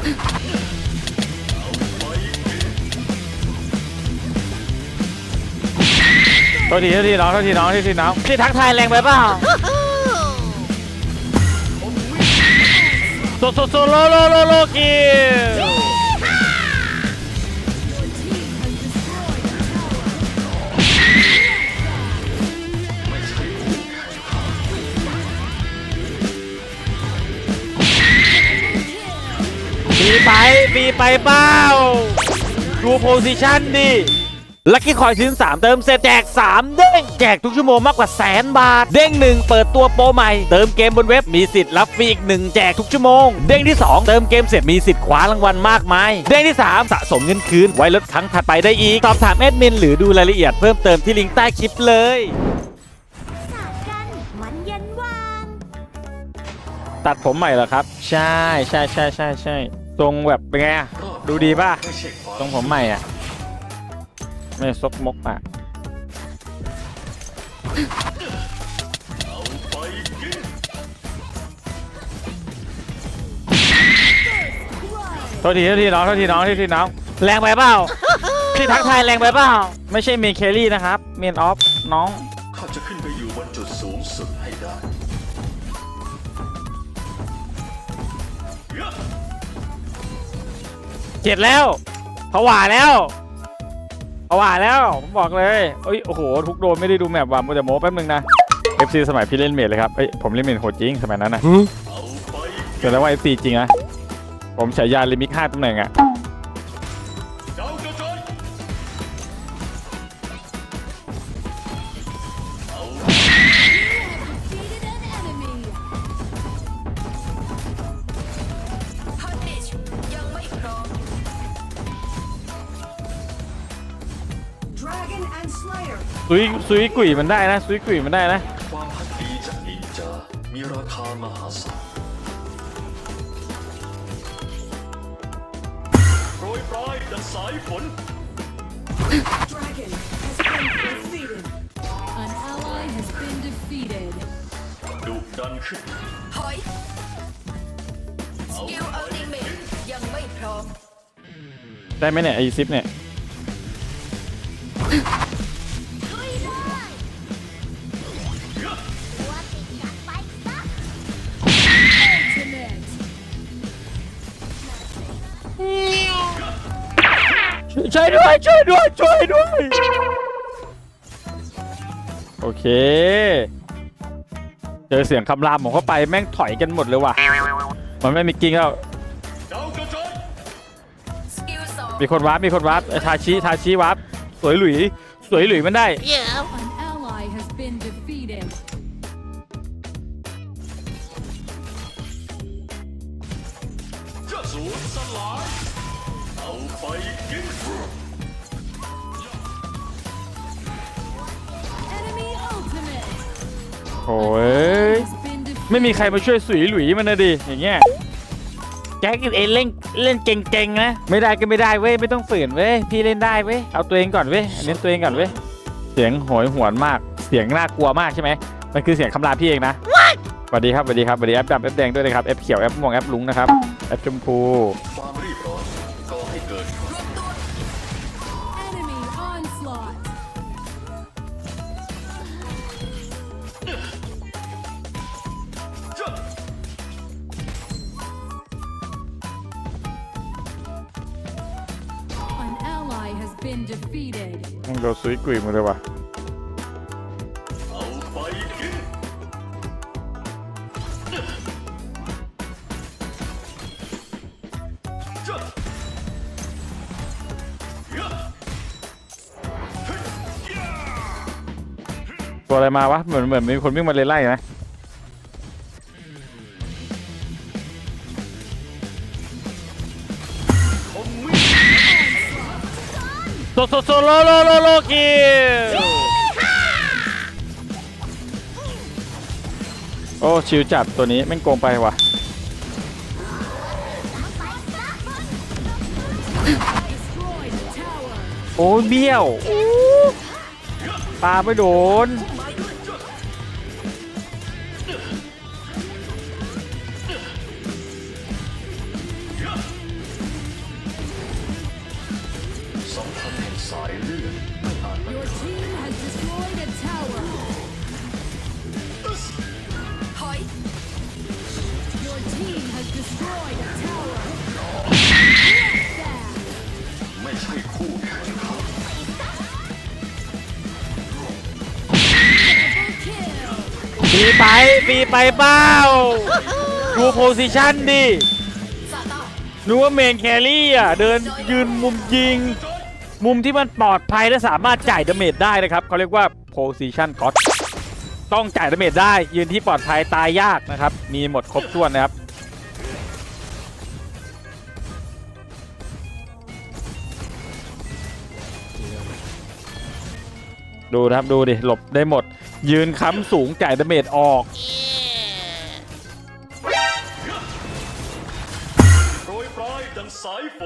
โทษทีโทษทีน้องโทษทีน้องโทษทีน้องพี่ทักทายแรงไปเปล่าโซโซโซโลโลโลโลกิล บีไปบีไปเป้าดูโพซิชันดิลัคกี้คอยซื้อ3เติมเสร็จแจก 3 เด้ง แจกทุกชั่วโมงมากกว่าแสนบาท เด้งหนึ่งเปิดตัวโปรใหม่ เติมเกมบนเว็บมีสิทธิ์รับฟรีอีกหนึ่งแจกทุกชั่วโมง เด้งที่ 2 เติมเกมเสร็จมีสิทธิ์คว้ารางวัลมากมาย เด้งที่ 3 สะสมเงินคืน ไว้ลดครั้งถัดไปได้อีก สอบถามแอดมินหรือดูรายละเอียดเพิ่มเติมที่ลิงก์ใต้คลิปเลยสาดกันมันเย็นวางตัดผมใหม่เหรอครับ ใช่ใช่ใช่ใช่ใช่ ทรงแบบเป็นไงอะดูดีป่ะทรงผมใหม่อะ ไม่ซกมกอะโทษทีโทษทีน้องโทษทีน้องโทษทีน้อง แรงไปเปล่าพี่ทักทายแรงไปเปล่า ไม่ใช่เมนเคลลี่นะครับ เมนออฟน้อง เจ็ดแล้วผวาแล้วผวาแล้วผมบอกเลยเอ้ยโอ้โหทุกโดนไม่ได้ดูแมปว่ะมัวแต่โม้แป๊บนึงนะ FC สมัยพี่เล่นเมดเลยครับเอ้ยผมเล่นเมดโหดจริงสมัยนั้นนะเกิดแล้วว่า FC จริงนะผมฉายาลิมิก5ตำแหน่งอะ ซุยซุยกุ๋ยมันได้นะซุยกุ๋ยมันได้นะ ความพักดีจากนินจา มีราคามหาศาลโปรยปลายดังสายฝน Dragon has been defeated. An ally has been defeated ดุดันขึ้นถอย สกิลอัลติเมทยังไม่พร้อม ได้ไหมเนี่ยไอซิปเนี่ย ช่วยด้วยช่วยด้วยช่วยด้วย โอเค เจอเสียงคำรามของเข้าไปแม่งถอยกันหมดเลยว่ะ มันไม่มีกิ้งแล้ว มีคนวาร์ปมีคนวาร์ปไอ้ทาชิทาชิวาร์ปสวยหลุยสวยหลุยมันได้ An โอ้ย has been defeated ไม่มีใครมาช่วยสุยหลุยมันนะดิอย่างเงี้ยแจ็คเองเล่นเล่นเก่งๆนะไม่ได้ก็ไม่ได้เว้ยไม่ต้องฝืนเว้ยพี่เล่นได้เว้ยเอาตัวเองก่อนเว้ยเน้นตัวเองก่อนเว้ยเสียงโหยหวนมากเสียงน่ากลัวมากใช่ไหมมันคือเสียงคำรามพี่เองนะสวัสดีครับสวัสดีครับสวัสดีแอปดำแอปแดงด้วยนะครับแอปเขียวแอปม่วงแอปลุงนะครับแอปชมพู โดนซุยกุยมาเลยว่ะตัวอะไรมาวะ เหมือนเหมือนมีคนวิ่งมาเลยไล่นะ โซโซโซโลโลโลโลคิวโอ้ชิวจัดตัวนี้แม่งโกงไปว่ะโอ้เบี้ยวปลาไม่โดน สายเลือดไม่อาจ Your team has destroyed a tower. ถอย Your team has destroyed a tower. ไม่ใช่คู่แข่งเขา Double kill. ปีไปปีไปเป้าดูโพซิชันดิซาต้านึกว่าเมนแครี่อะ เดินยืนมุมยิง มุมที่มันปลอดภัยและสามารถจ่ายดาเมจได้นะครับเขาเรียกว่า position cost ต้องจ่ายดาเมจได้ยืนที่ปลอดภัยตายยากนะครับ มีหมดครบถ้วนนะครับดูนะครับดูดิหลบได้หมด ยืนค้ำสูงจ่ายดาเมจออก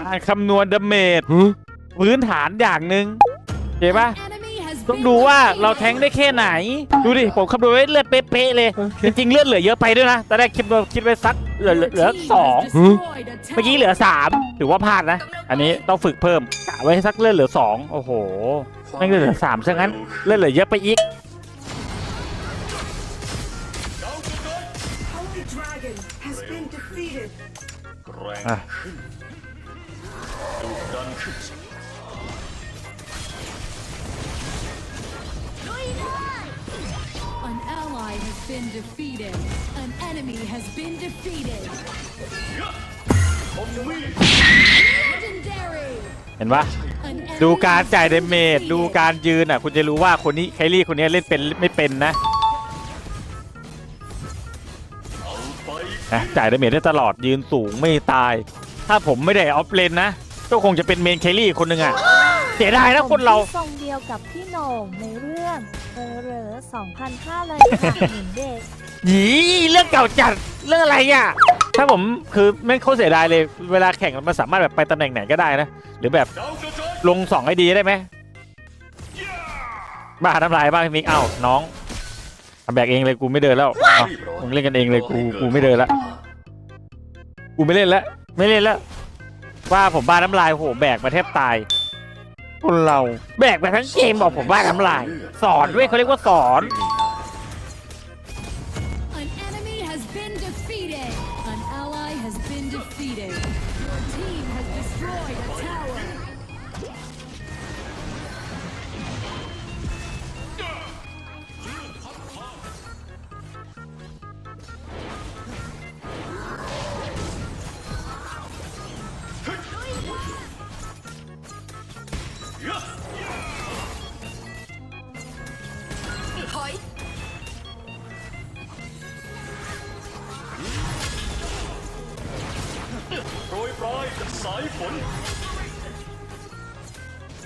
การคำนวณดาเมจ พื้นฐานอย่างหนึ่งเห็นปะ Enemy has ต้อง been ดูว่า defeated. เราแทงได้แค่ไหน ดูดิ ผมคำนวณไว้เลือดเป๊ะๆเลย จริงๆเลือดเหลือเยอะไปด้วยนะตอนแรกคิดว่าคิดไว้สักเหลือ Your เหลือ team สอง has destroyed a เมื่อกี้ tower. เหลือสามถือว่าพลาดนะ อันนี้ต้องฝึกเพิ่มกะไว้ให้สักเลือดเหลือสองโอ้โหไม่งเหลือสามซะงั้นเลือดเหลือเยอะไปอีก Holy Dragon ally has been defeated. An enemy has been defeated. คมมีด Legendary. เห็นปะ An enemy ดูการ has จ่ายเด been เมจ defeated. ดูการยืนอะ คุณจะรู้ว่าคนนี้ไคลี่คนนี้เล่นเป็นไม่เป็นนะเอาไปนะจ่ายดาเมจได้ตลอดยืนสูงไม่ตาย ถ้าผมไม่ได้ออฟเลนนะ ก็คงจะเป็นเมนเคลลี่คนหนึ่งอะ เสียดายนะคนเราทรงเดียวกับพี่โหน่งในเรื่องเออเหรอ2005 เลยค่ะหญิงเด็กหยีเรื่องเก่าจัดเรื่องอะไรอะ ถ้าผมคือไม่งโคตรเสียดายเลยเวลาแข่งมันสามารถแบบไปตำแหน่งไหนก็ได้นะ หรือแบบดาวกระจายลงสองไอดีได้ไหมบ้าทำลายบ้างมิกเอ้าน้องทำแบกเองเลยกูไม่เดินแล้วเอ้ามึงเล่นกันเองเลยกูกูไม่เดินละกูไม่เล่นละไม่เล่นละว่าผมบ้าน้ำลายโหแบกมาแทบตาย คนเรา แบกไปทั้งเกมบอกผมว่าทำลาย สอนด้วยเขาเรียกว่าสอน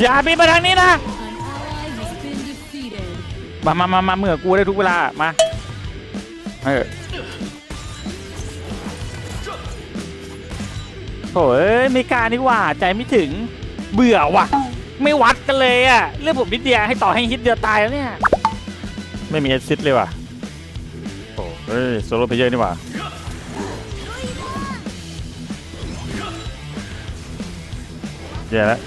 อย่าบินมาทางนี้นะ An ally has been defeated. มามามามาเมื่อกูได้ทุกเวลา มา เออโอ้ยไม่กล้านี่หว่า ใจไม่ถึง เบื่อว่ะ ไม่วัดกันเลยอะเรื่องผมนิดเดียวให้ต่อให้ฮิตเดียวตายแล้วเนี่ย ไม่มีแอซิตเลยว่ะ โอ้เฮ้ยโซโล่เพลเยอร์นี่หว่า แย่แล้ว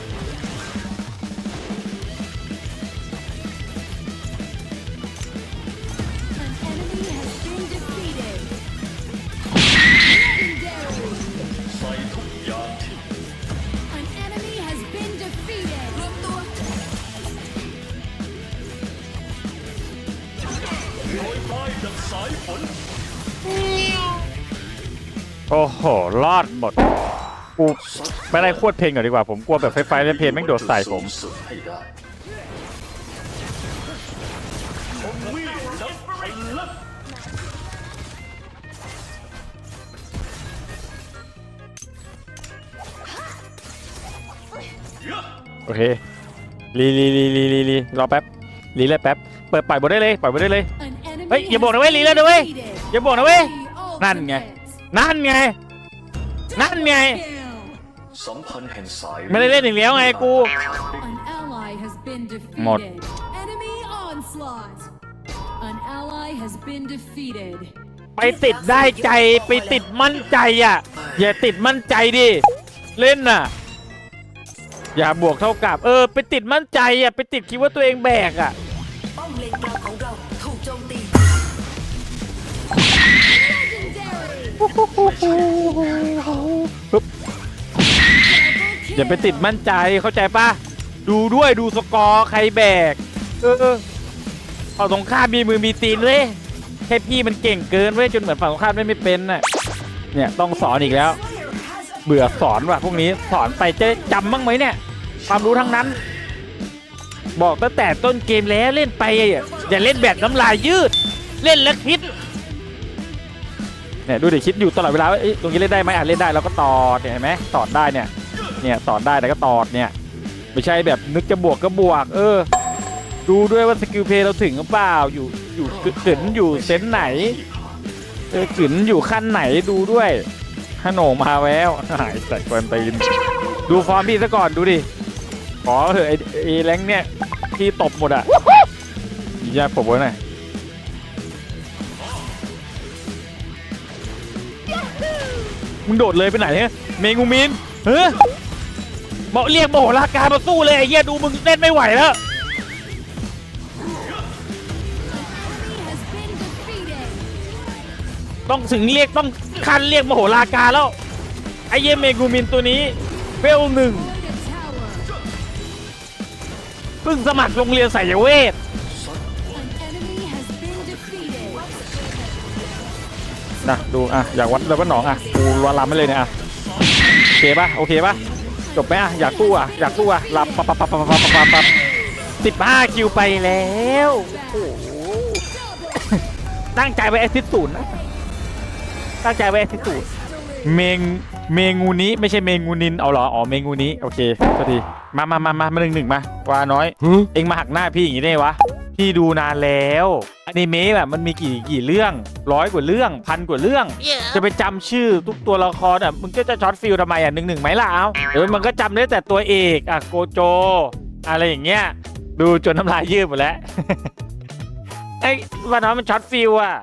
ดังสายฝนโอ้โห รอดหมด กูไปไล่โคตรเพลงก่อนดีกว่า ผมกลัวแบบไฟไฟเล่นเพลงแม่งโดดใส่ผมสุดให้ได้ผมวิ่งนับไปลับโอเครีรีรีรีรีรีรอแป๊บรีเลยแป๊บ เปิดปล่อยบทได้เลย ปล่อยบทได้เลย An enemy เฮ้ยอย่าบอกนะเว้ยรีแล้วนะเว้ยอย่าบอกนะเว้ยนั่นไงนั่นไงนั่นไงสัมพันธ์แห่งสายไม่ได้เล่นอีกแล้วไงกู An ally has been defeated. Một. Enemy onslaught. An ally has been defeated. ไปติดได้ใจไปติดมั่นใจอะ อย่าติดมั่นใจดิ เล่นน่ะ อย่าบวกเท่ากับ เออ ไปติดมั่นใจอะ ไปติดคิดว่าตัวเองแบกอะ อย่าไปติดมั่นใจเข้าใจปะดูด้วยดูสกอร์ใครแบก เออฝั่งตรงข้ามมีมือมีตีนเลยแค่พี่มันเก่งเกินเว้ยจนเหมือนฝั่งตรงข้ามเล่ไม่เป็นน่ะเนี่ยต้องสอนอีกแล้ว เบื่อสอนว่ะพวกนี้สอนไปจะจำบ้างไหมเนี่ย ความรู้ทั้งนั้น บอกตั้งแต่ต้นเกมแล้วเล่นไปอะอย่าเล่นแบบน้ำลายยืด เล่นแล้วคิด เนี่ยดูดิคิดอยู่ตลอดเวลาว่าเอ้ยตรงนี้เล่นได้ไหมอะเล่นได้แล้วก็ตอดเนี่ยเห็นไหมตอดได้เนี่ยเนี่ยตอดได้แล้วก็ตอดเนี่ยไม่ใช่แบบนึกจะบวกก็บวก เออ ดูด้วยว่าสกิลเพลย์เราถึงหรือเปล่าอยู่อยู่กึ่นอยู่เซนไหนเออกึ่นอยู่ขั้นไหนดูด้วยฮโหนงมาแล้วหายใส่ควนตีนดูฟอร์มพี่ซะก่อนดูดิขอเถอะไอ้ไอ้แรงเนี่ยที่ตบหมดอะยิงยาผมไว้หน่อย มึงโดดเลยไปไหนเนี่ยเมงูมินเฮ้ยบอกเรียกโมโหลาการมาสู้เลยไอ้เหี้ยดูมึงเล่นไม่ไหวแล้วต้องถึงเรียกต้องคันเรียกมโหฬารกาแล้วไอเยเมกูมินตัวนี้เวลหนึ่งเพิ่งสมัครโรงเรียนสายเวท นะดูอะอยากวัดเลเวลหนองอะกูรอลำไม่เลยเนี่ยอะโอเคป่ะโอเคป่ะจบไหมอะอยากกู้อะอยากกู้อะลำปับปับปับปับปับปับปับสิบห้าคิวไปแล้วโอ้โตั้งใจไว้แอสซิสศูนย์นะตั้งใจไว้แอสซิสูนเมงเมงูนี้ไม่ใช่เมงูนินเอาหรออ๋อเมงูนี้โอเคสวัสดีมามามามามาหนึ่งหนึ่งมาวาน้อย เอ็งมาหักหน้าพี่อย่างนี้ได้วะ พี่ดูนานแล้วอนิเมะแบบมันมีกี่กี่เรื่องร้อยกว่าเรื่องพันกว่าเรื่อง จะไปจำชื่อทุกตัวละครอะมึงก็จะช็อตฟิลทำไมอะหนึ่งหนึ่งไหมล่ะเอาเดี๋ยวมันก็จำได้แต่ตัวเอกอะโกโจ อะไรอย่างเงี้ยดูจนน้ำลายยืดหมดแล้วไอ้วันนั้นมันช็อตฟิลอะ